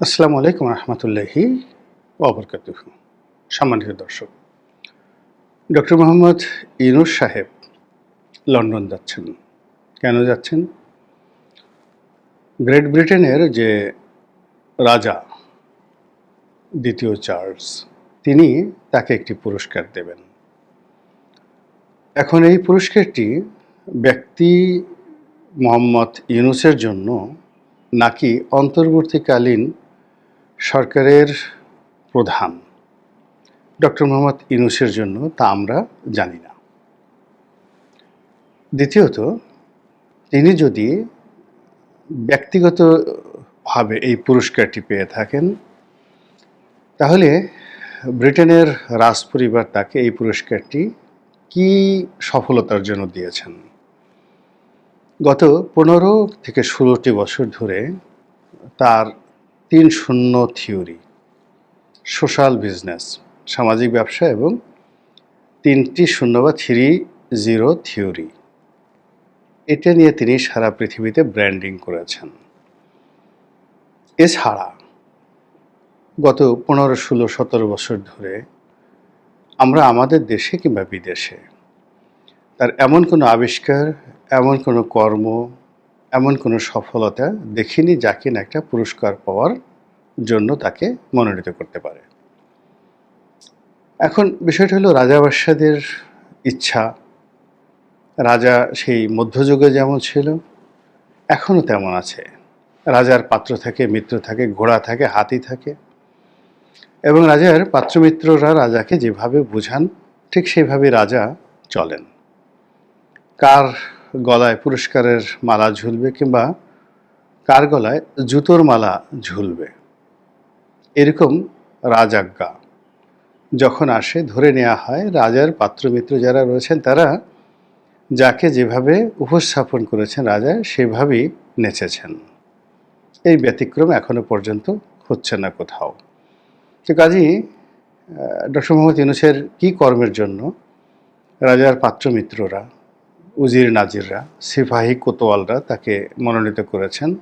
আসসালামু আলাইকুম রহমতুল্লাহি ওবরকাত সম্মানিত দর্শক, ডক্টর মোহাম্মদ ইনুস সাহেব লন্ডন যাচ্ছেন। কেন যাচ্ছেন? গ্রেট ব্রিটেনের যে রাজা, দ্বিতীয় চার্লস, তিনি তাকে একটি পুরস্কার দেবেন। এখন এই পুরস্কারটি ব্যক্তি মোহাম্মদ ইউনুসের জন্য নাকি অন্তর্বর্তীকালীন সরকারের প্রধান ডক্টর মোহাম্মদ ইউনুসের জন্য তা আমরা জানি না। দ্বিতীয়ত, তিনি যদি ব্যক্তিগতভাবে এই পুরস্কারটি পেয়ে থাকেন, তাহলে ব্রিটেনের রাজ পরিবার তাকে এই পুরস্কারটি কি সফলতার জন্য দিয়েছেন? গত পনেরো থেকে ষোলোটি বছর ধরে তার তিন শূন্য থিওরি, সোশ্যাল বিজনেস, সামাজিক ব্যবসা এবং তিনটি শূন্য বা থ্রি জিরো থিওরি। এটা নিয়ে তিনি সারা পৃথিবীতে ব্র্যান্ডিং করেছেন। এছাড়া গত পনেরো, ষোলো, সতেরো বছর ধরে আমরা আমাদের দেশে কিংবা বিদেশে তার এমন কোনো আবিষ্কার, এমন কোনো কর্ম এমন কোনো সফলতা দেখিনি যা কিনা একটা পুরস্কার পাওয়ার জন্য তাকে মনোনীত করতে পারে। এখন বিষয়টা হলো রাজাবাসাদের ইচ্ছা। রাজা সেই মধ্যযুগে যেমন ছিল এখনও তেমন আছে। রাজার পাত্র থাকে, মিত্র থাকে, ঘোড়া থাকে, হাতি থাকে। এবং রাজার পাত্রমিত্ররা রাজাকে যেভাবে বোঝান, ঠিক সেইভাবে রাজা চলেন। কার গলায় পুরস্কারের মালা ঝুলবে কিংবা কার গলায় জুতোর মালা ঝুলবে? এরকম রাজাজ্ঞা। যখন আসে, ধরে নেওয়া হয়, রাজার পাত্রমিত্র যারা রয়েছেন, তারা যাকে যেভাবে উপস্থাপন করেছেন রাজা, সেভাবেই নেচেছেন। এই ব্যতিক্রম এখনও পর্যন্ত হচ্ছে না কোথাও। তো কাজী ডক্টর মোহাম্মদ ইউনুসের কী কর্মের জন্য রাজার পাত্রমিত্ররা উজির নাজিররা, সিপাহী কোতোয়ালরা তাকে মনোনীত করেছেন।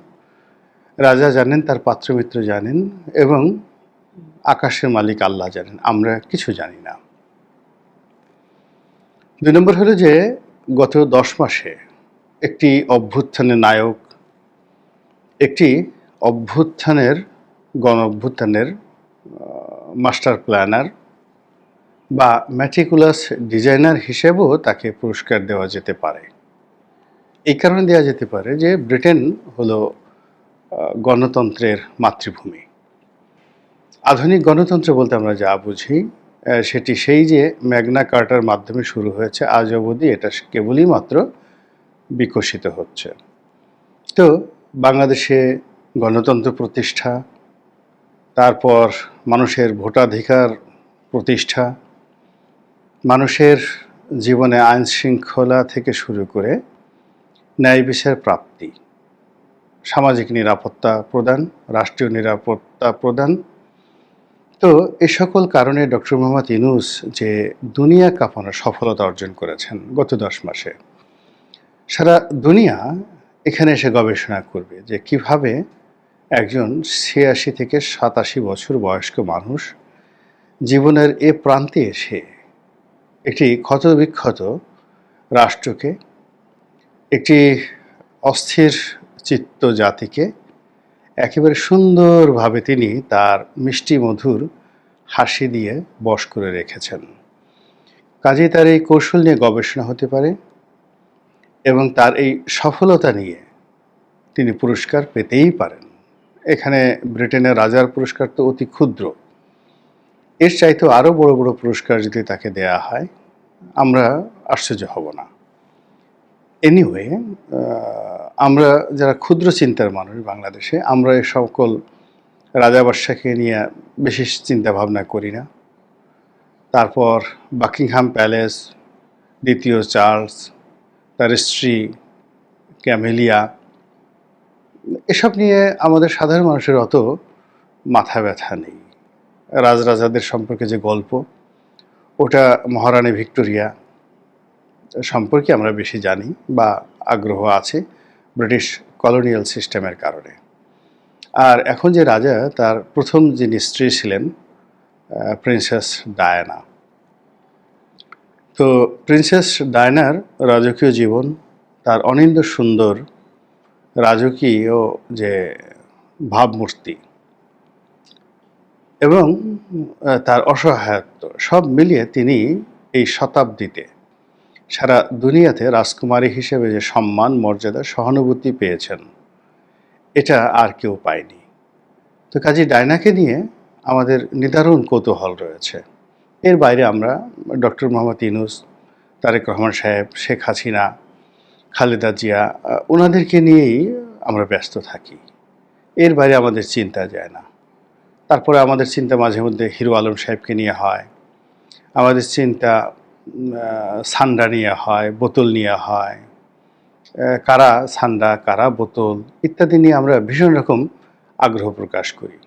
রাজা জানেন, তার পাত্রমিত্র জানেন এবং আকাশের মালিক আল্লাহ জানেন। আমরা কিছু জানি না। দুই নম্বর হলো যে, গত দশ মাসে একটি অভ্যুত্থানের নায়ক, একটি অভ্যুত্থানের গণ অভ্যুত্থানের মাস্টার প্ল্যানার বা ম্যাটিকুলাস ডিজাইনার হিসেবেও তাকে পুরস্কার দেওয়া যেতে পারে। এই কারণে দেওয়া যেতে পারে যে ব্রিটেন হলো গণতন্ত্রের মাতৃভূমি। আধুনিক গণতন্ত্র বলতে আমরা যা বুঝি সেটি সেই যে ম্যাগনা কার্টার মাধ্যমে শুরু হয়েছে, আজ অবধি এটা কেবলই মাত্র বিকশিত হচ্ছে। তো বাংলাদেশে গণতন্ত্র প্রতিষ্ঠা, তারপর মানুষের ভোটাধিকার প্রতিষ্ঠা মানুষের জীবনে আইন শৃঙ্খলা থেকে শুরু করে ন্যায় বিচার প্রাপ্তি, সামাজিক নিরাপত্তা প্রদান, রাষ্ট্রীয় নিরাপত্তা প্রদান। তো এ সকল কারণে ডক্টর মোহাম্মদ ইনুস যে দুনিয়া কাঁপানোর সফলতা অর্জন করেছেন গত দশ মাসে, সারা দুনিয়া এখানে এসে গবেষণা করবে যে কীভাবে একজন ছিয়াশি থেকে সাতাশি বছর বয়স্ক মানুষ জীবনের এ প্রান্তে এসে একটি ক্ষতবিক্ষত রাষ্ট্রকে, একটি অস্থির চিত্ত জাতিকে একেবারে সুন্দরভাবে তিনি তার মিষ্টি মধুর হাসি দিয়ে বশ করে রেখেছেন। কাজেই তার এই কৌশল নিয়ে গবেষণা হতে পারে এবং তার এই সফলতা নিয়ে তিনি পুরস্কার পেতেই পারেন। এখানে ব্রিটেনের রাজার পুরস্কার তো অতি ক্ষুদ্র। এর চাইতেও আরও বড় বড় পুরস্কার যদি তাকে দেয়া হয়, আমরা আশ্চর্য হব না। এনিওয়ে আমরা যারা ক্ষুদ্র চিন্তার মানুষ বাংলাদেশে, আমরা এই সকল রাজা বাদশাকে নিয়ে বেশি চিন্তা ভাবনা করি না। তারপর বাকিংহাম প্যালেস দ্বিতীয় চার্লস, তার স্ত্রী ক্যামেলিয়া এসব নিয়ে আমাদের সাধারণ মানুষের অত মাথা ব্যথা নেই। রাজরাজাদের সম্পর্কে যে গল্প, ওটা মহারানী ভিক্টোরিয়া সম্পর্কে আমরা বেশি জানি বা আগ্রহ আছে ব্রিটিশ কলোনিয়াল সিস্টেমের কারণে। আর এখন যে রাজা, তার প্রথম যিনি স্ত্রী ছিলেন প্রিন্সেস ডায়ানা। তো প্রিন্সেস ডায়নার রাজকীয় জীবন, তার অনিন্দ সুন্দর রাজকীয় যে ভাবমূর্তি এবং তার অসহায়ত্ব সব মিলিয়ে তিনি এই শতাব্দীতে সারা দুনিয়াতে রাজকুমারী হিসেবে যে সম্মান, মর্যাদা, সহানুভূতি পেয়েছেন, এটা আর কেউ পায়নি। তো কাজী ডায়নাকে নিয়ে আমাদের নিদারুণ কৌতূহল রয়েছে। এর বাইরে আমরা ডক্টর মোহাম্মদ ইনুস তারেক রহমান সাহেব, শেখ হাসিনা, খালেদা জিয়া ওনাদেরকে নিয়েই আমরা ব্যস্ত থাকি। এর বাইরে আমাদের চিন্তা যায় না। তারপরে আমাদের চিন্তা মাঝে মধ্যে হিরো আলম সাহেবকে নিয়ে হয়। আমাদের চিন্তা সান্ডা নিয়ে হয়, বোতল নিয়ে হয়। কারা সান্ডা, কারা বোতল ইত্যাদি নিয়ে আমরা ভীষণ রকম আগ্রহ প্রকাশ করি।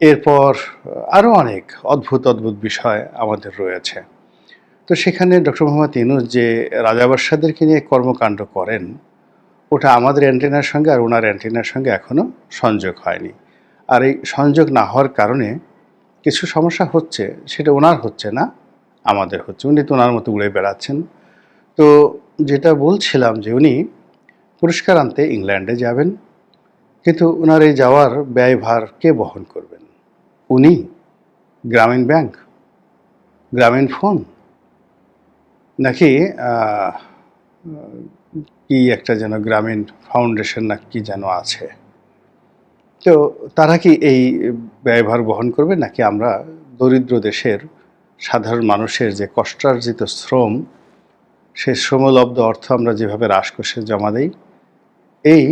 এরপর আরও অনেক অদ্ভুত অদ্ভুত বিষয় আমাদের রয়েছে। তো সেখানে ডক্টর মোহাম্মদ ইনুস যে রাজাবাসাদেরকে নিয়ে কর্মকাণ্ড করেন, ওটা আমাদের অ্যান্টেনার সঙ্গে আর ওনার অ্যান্টেনার সঙ্গে এখনও সংযোগ হয়নি। আর এই সংযোগ না হওয়ার কারণে কিছু সমস্যা হচ্ছে, সেটা ওনার হচ্ছে না, আমাদের হচ্ছে। উনি তো ওনার মতো উড়ে বেড়াচ্ছেন। তো যেটা বলছিলাম যে উনি পুরস্কার আনতে ইংল্যান্ডে যাবেন, কিন্তু ওনার এই যাওয়ার ব্যয়ভার কে বহন করবেন? উনি গ্রামীণ ব্যাংক, গ্রামীণ ফোন, নাকি কি একটা যেন গ্রামীণ ফাউন্ডেশন না কি যেন আছে? তো তারা কি এই ব্যয়ভার বহন করবে নাকি আমরা দরিদ্র দেশের সাধারণ মানুষের যে কষ্টার্জিত শ্রম সেই শ্রমলব্ধ অর্থ আমরা যেভাবে রাজকোষে জমা দেই, এই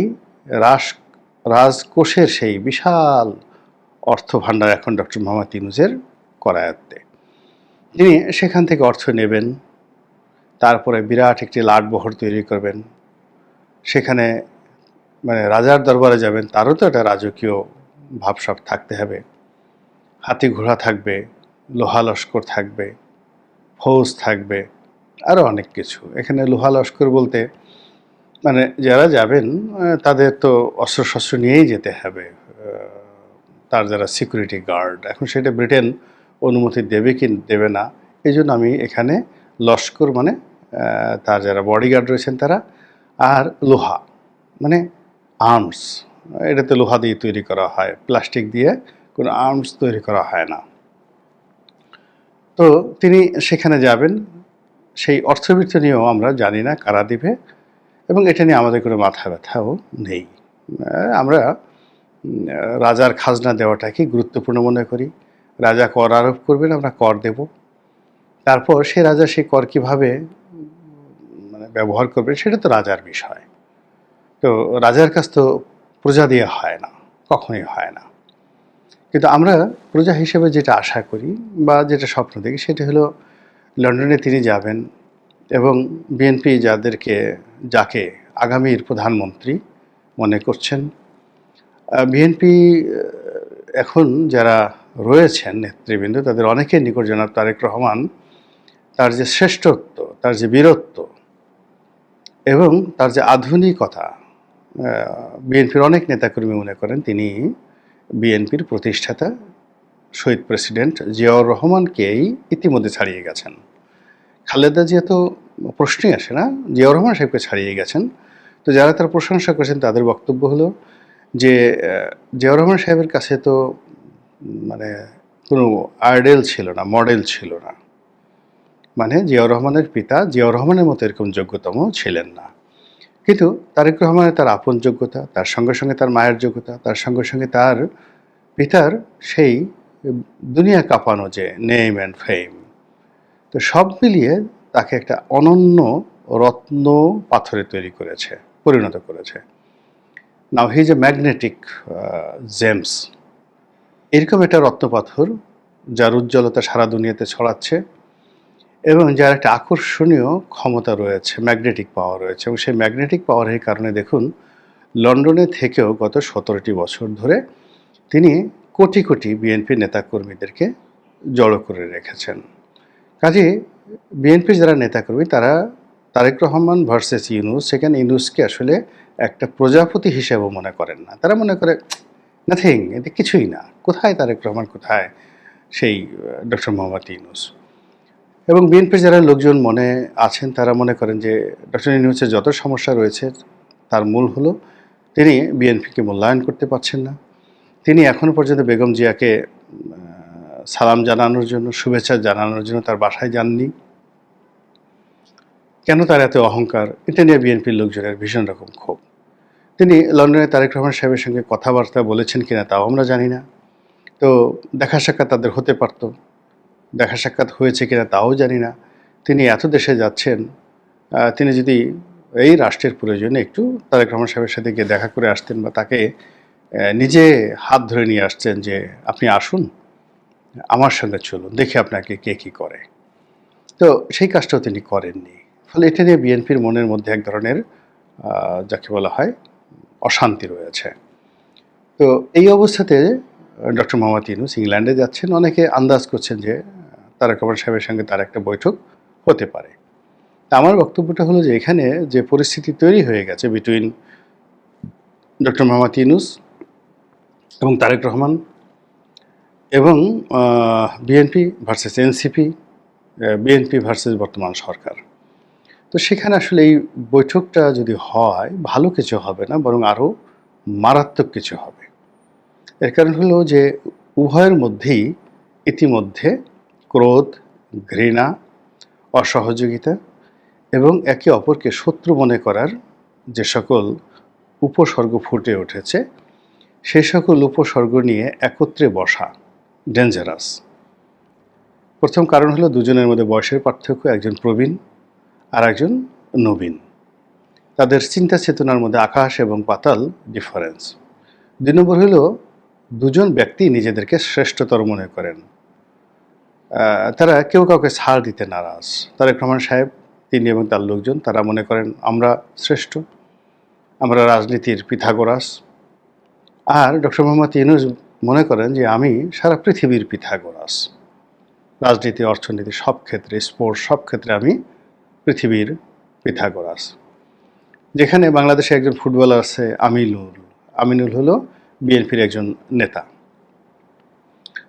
রাস রাজকোষের সেই বিশাল অর্থ ভাণ্ডার এখন ডক্টর মোহাম্মদ ইনুজের করায়ত্তে। তিনি সেখান থেকে অর্থ নেবেন, তারপরে বিরাট একটি লাটবহর তৈরি করবেন। সেখানে মানে রাজার দরবারে যাবেন, তারও তো একটা রাজকীয় ভাবসাব থাকতে হবে। হাতি ঘোড়া থাকবে, লোহা লস্কর থাকবে, ফৌজ থাকবে, আরও অনেক কিছু। এখানে লোহা লস্কর বলতে মানে যারা যাবেন তাদের তো অস্ত্রশস্ত্র নিয়েই যেতে হবে। তার যারা সিকিউরিটি গার্ড এখন সেটা ব্রিটেন অনুমতি দেবে কি দেবে না, এই জন্য আমি এখানে লস্কর মানে তার যারা বডিগার্ড রয়েছেন তারা, আর লোহা। মানে আর্মস এটাতে লোহা দিয়ে তৈরি করা হয় প্লাস্টিক দিয়ে কোনো আর্মস তৈরি করা হয় না। তো তিনি সেখানে যাবেন, সেই অর্থবৃত্ত নিয়েও আমরা জানি না কারা দিবে, এবং এটা নিয়ে আমাদের কোনো মাথা ব্যথাও নেই। আমরা রাজার খাজনা দেওয়াটাকে গুরুত্বপূর্ণ মনে করি। রাজা কর আরোপ করবেন, আমরা কর দেব। তারপর সে রাজা সেই কর কীভাবে মানে ব্যবহার করবে সেটা তো রাজার বিষয়। তো রাজার কাছ তো প্রজা দিয়ে হয় না, কখনোই হয় না। কিন্তু আমরা প্রজা হিসেবে যেটা আশা করি বা যেটা স্বপ্ন দেখি সেটা হলো লন্ডনে তিনি যাবেন এবং বিএনপি যাদেরকে, যাকে আগামীর প্রধানমন্ত্রী মনে করছেন বিএনপি এখন যারা রয়েছেন নেতৃবৃন্দ, তাদের অনেকের নিকট জনাব তারেক রহমান তার যে শ্রেষ্ঠত্ব, তার যে বীরত্ব এবং তার যে আধুনিকতা বিএনপির অনেক নেতাকর্মী মনে করেন, তিনি বিএনপির প্রতিষ্ঠাতা, শহীদ প্রেসিডেন্ট জিয়াউর রহমানকেই ইতিমধ্যে ছাড়িয়ে গেছেন। খালেদা জিয়া তো প্রশ্নই আসে না, জিয়াউর রহমান সাহেবকে ছাড়িয়ে গেছেন। তো যারা তার প্রশংসা করেছেন, তাদের বক্তব্য হলো যে জিয়াউর রহমান সাহেবের কাছে তো মানে কোনো আইডেল ছিল না, মডেল ছিল না। মানে জিয়াউর রহমানের পিতা জিয়াউর রহমানের মতো এরকম যোগ্যতম ছিলেন না। কিন্তু তারেক রহমানের তার আপন যোগ্যতা, তার সঙ্গে সঙ্গে তার মায়ের যোগ্যতা, তার সঙ্গে সঙ্গে তার পিতার সেই দুনিয়া কাঁপানো যে নেম অ্যান্ড ফেম তো সব মিলিয়ে তাকে একটা অনন্য রত্ন পাথরে তৈরি করেছে, পরিণত করেছে। Now his a magnetic gems এরকম একটা রত্নপাথর যার উজ্জ্বলতা সারা দুনিয়াতে ছড়াচ্ছে। এবং যার একটা আকর্ষণীয় ক্ষমতা রয়েছে ম্যাগনেটিক পাওয়ার রয়েছে। এবং সেই ম্যাগনেটিক পাওয়ারের কারণে দেখুন, লন্ডনে থেকেও গত সতেরোটি বছর ধরে তিনি কোটি কোটি বিএনপি নেতাকর্মীদেরকে জড়ো করে রেখেছেন। কাজে বিএনপি যারা নেতাকর্মী, তারা তারেক রহমান ভার্সেস ইউনুস, সেখানে ইউনুসকে আসলে একটা প্রজাপতি হিসেবে মনে করেন না। তারা মনে করে নাথিং এটা কিছুই না। কোথায় তারেক রহমান? কোথায় সেই ডক্টর মোহাম্মদ ইউনুস? এবং বিএনপির যারা লোকজন মনে আছেন, তারা মনে করেন যে ডক্টর ইউনুসের যত সমস্যা রয়েছে, তার মূল হলো তিনি বিএনপিকে মূল্যায়ন করতে পারছেন না। তিনি এখনও পর্যন্ত বেগম জিয়াকে সালাম জানানোর জন্য, শুভেচ্ছা জানানোর জন্য তার বাসায় যাননি। কেন তার এত অহংকার? এটা নিয়ে বিএনপির লোকজনের ভীষণ রকম ক্ষোভ। তিনি লন্ডনে তারেক রহমান সাহেবের সঙ্গে কথাবার্তা বলেছেন কিনা তাও আমরা জানি না। তো দেখা সাক্ষাৎ তাদের হতে পারত। দেখা সাক্ষাৎ হয়েছে কিনা তাও জানি না। তিনি এত দেশে যাচ্ছেন তিনি যদি এই রাষ্ট্রের প্রয়োজনে একটু তারেক রহমান সাহেবের সাথে গিয়ে দেখা করে আসতেন বা তাকে নিজে হাত ধরে নিয়ে আসছেন যে, আপনি আসুন, আমার সঙ্গে চলুন, দেখি আপনাকে কে কী করে। তো সেই কাজটাও তিনি করেননি। ফলে এটা নিয়ে বিএনপির মনের মধ্যে এক ধরনের যাকে বলা হয় অশান্তি রয়েছে। তো এই অবস্থাতে ডক্টর মোহাম্মদ ইউনুস ইংল্যান্ডে যাচ্ছেন। অনেকে আন্দাজ করছেন যে তারেক রহমান সাহেবের সঙ্গে তার একটা বৈঠক হতে পারে। আমার বক্তব্যটা হলো যে এখানে যে পরিস্থিতি তৈরি হয়ে গেছে বিটুইন ডক্টর মোহাম্মদ ইউনুস এবং তারেক রহমান এবং BNP versus NCP BNP versus বর্তমান সরকার। তো সেখানে আসলে এই বৈঠকটা যদি হয়, ভালো কিছু হবে না, বরং আরও মারাত্মক কিছু হবে। এর কারণ হলো যে উভয়ের মধ্যেই ইতিমধ্যে ক্রোধ, ঘৃণা, অসহযোগিতা এবং একে অপরকে শত্রু মনে করার যে সকল উপসর্গ ফুটে উঠেছে সেই সকল উপসর্গ নিয়ে একত্রে বসা ডেঞ্জারাস প্রথম কারণ হলো দুজনের মধ্যে বয়সের পার্থক্য, একজন প্রবীণ আর একজন নবীন। তাদের চিন্তা চেতনার মধ্যে আকাশ এবং পাতাল ডিফারেন্স দুই নম্বর হলো দুজন ব্যক্তি নিজেদেরকে শ্রেষ্ঠতর মনে করেন। তারা কেউ কাউকে ছাড় দিতে নারাজ। তারেক রহমান সাহেব, তিনি এবং তার লোকজন, তারা মনে করেন, আমরা শ্রেষ্ঠ। আমরা রাজনীতির পিথাগোরাস। আর ডক্টর মোহাম্মদ ইউনুস মনে করেন যে, আমি সারা পৃথিবীর পিথাগোরাস। রাজনীতি, অর্থনীতি, সব ক্ষেত্রে, স্পোর্টস, সব ক্ষেত্রে আমি পৃথিবীর পিথাগোরাস। যেখানে বাংলাদেশে একজন ফুটবলার আছে আমিনুল। আমিনুল হলো বিএনপির একজন নেতা।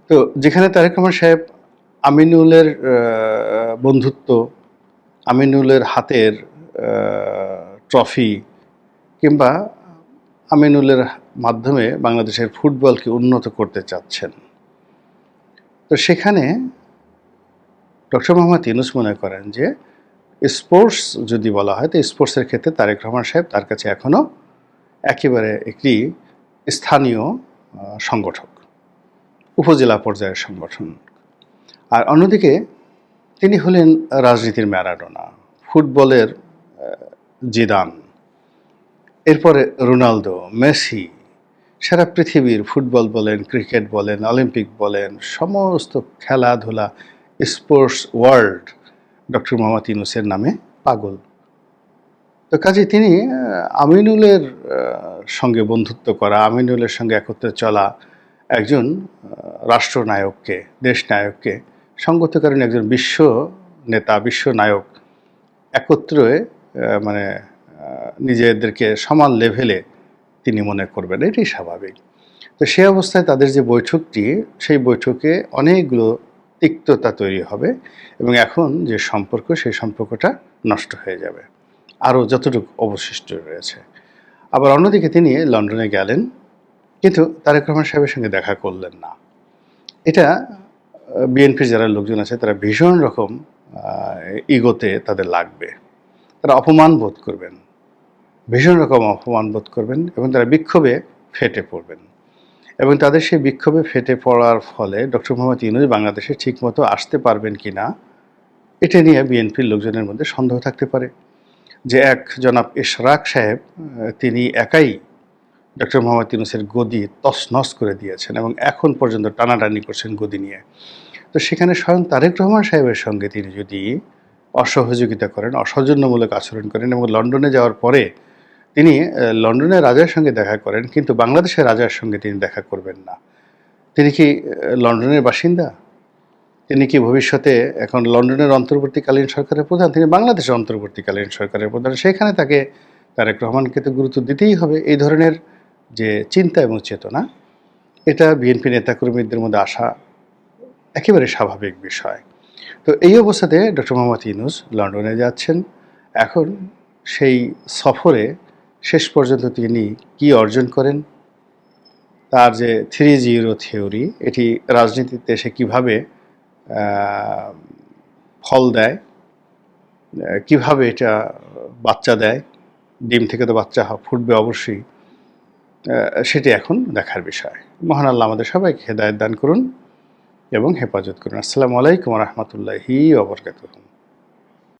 তো যেখানে তারেক রহমান সাহেব আমিনুলের বন্ধুত্ব, আমিনুলের হাতের ট্রফি কিংবা আমিনুলের মাধ্যমে বাংলাদেশের ফুটবলকে উন্নত করতে চাচ্ছেন। তো সেখানে ডক্টর মোহাম্মদ ইউনুস মনে করেন যে স্পোর্টস যদি বলা হয়, তো স্পোর্টসের ক্ষেত্রে তারেক রহমান সাহেব তার কাছে এখনও একেবারে একটি স্থানীয় সংগঠক, উপজেলা পর্যায়ের সংগঠন। আর অন্যদিকে তিনি হলেন রাজনীতির ম্যারাডোনা, ফুটবলের জিদান, এরপরে রোনালদো, মেসি, সারা পৃথিবীর ফুটবল বলেন, ক্রিকেট বলেন, অলিম্পিক বলেন, সমস্ত খেলাধুলা, স্পোর্টস ওয়ার্ল্ড ডক্টর মোহাম্মদ ইউনুসের নামে পাগল। তো কাজে তিনি আমিনুলের সঙ্গে বন্ধুত্ব করা, আমিনুলের সঙ্গে একত্রে চলা একজন রাষ্ট্রনায়ককে, দেশনায়ককে সঙ্গত করেন একজন বিশ্ব নেতা, বিশ্ব নায়ক একত্রে মানে নিজেদেরকে সমান লেভেলে তিনি মনে করবেন। এটাই স্বাভাবিক। তো সেই অবস্থায় তাদের যে বৈঠকটি, সেই বৈঠকে অনেকগুলো তিক্ততা তৈরি হবে এবং এখন যে সম্পর্ক, সেই সম্পর্কটা নষ্ট হয়ে যাবে। আরও যতটুকু অবশিষ্ট রয়েছে। আবার অন্যদিকে তিনি লন্ডনে গেলেন, কিন্তু তারেক রহমান সাহেবের সঙ্গে দেখা করলেন না। এটা বিএনপির যারা লোকজন আছে, তারা ভীষণ রকম ইগোতে তাদের লাগবে। তারা অপমান বোধ করবেন। ভীষণ রকম অপমান বোধ করবেন এবং তারা বিক্ষোভে ফেটে পড়বেন। এবং তাদের সেই বিক্ষোভে ফেটে পড়ার ফলে ডক্টর মোহাম্মদ ইউনুস বাংলাদেশে ঠিকমতো আসতে পারবেন কি না এটা নিয়ে বিএনপির লোকজনের মধ্যে সন্দেহ থাকতে পারে। যে এক জনাব ইশরাক সাহেব তিনি একাই ডক্টর মোহাম্মদ ইউনুসের গদি তছনছ করে দিয়েছেন এবং এখন পর্যন্ত টানাটানি করছেন গদি নিয়ে। তো সেখানে স্বয়ং তারেক রহমান সাহেবের সঙ্গে তিনি যদি অসহযোগিতা করেন, অসৌজন্যমূলক আচরণ করেন এবং লন্ডনে যাওয়ার পরে তিনি লন্ডনের রাজার সঙ্গে দেখা করেন, কিন্তু বাংলাদেশের রাজার সঙ্গে তিনি দেখা করবেন না। তিনি কি লন্ডনের বাসিন্দা? তিনি কি ভবিষ্যতে এখন লন্ডনের অন্তর্বর্তীকালীন সরকারের প্রধান, তিনি বাংলাদেশের অন্তর্বর্তীকালীন সরকারের প্রধান, সেখানে তাকে তারেক রহমানকে তো গুরুত্ব দিতেই হবে, এই ধরনের যে চিন্তা এবং চেতনা, এটা বিএনপি নেতাকর্মীদের মধ্যে আসা একেবারে স্বাভাবিক বিষয়। তো এই অবস্থাতে ডক্টর মোহাম্মদ ইউনুস লন্ডনে যাচ্ছেন। এখন সেই সফরে শেষ পর্যন্ত তিনি কি অর্জন করেন? তার যে থ্রি জিরো থিওরি এটি রাজনীতিতে সে কীভাবে ফল দেয়। কীভাবে এটা বাচ্চা দেয়? ডিম থেকে তো বাচ্চা ফুটবে অবশ্যই। সেটি এখন দেখার বিষয়। মহান আল্লাহ আমাদের সবাইকে হেদায়ত দান করুন এবং হেফাজত করুন। আসসালামু আলাইকুম রহমতুল্লাহি ওবরকাতুহ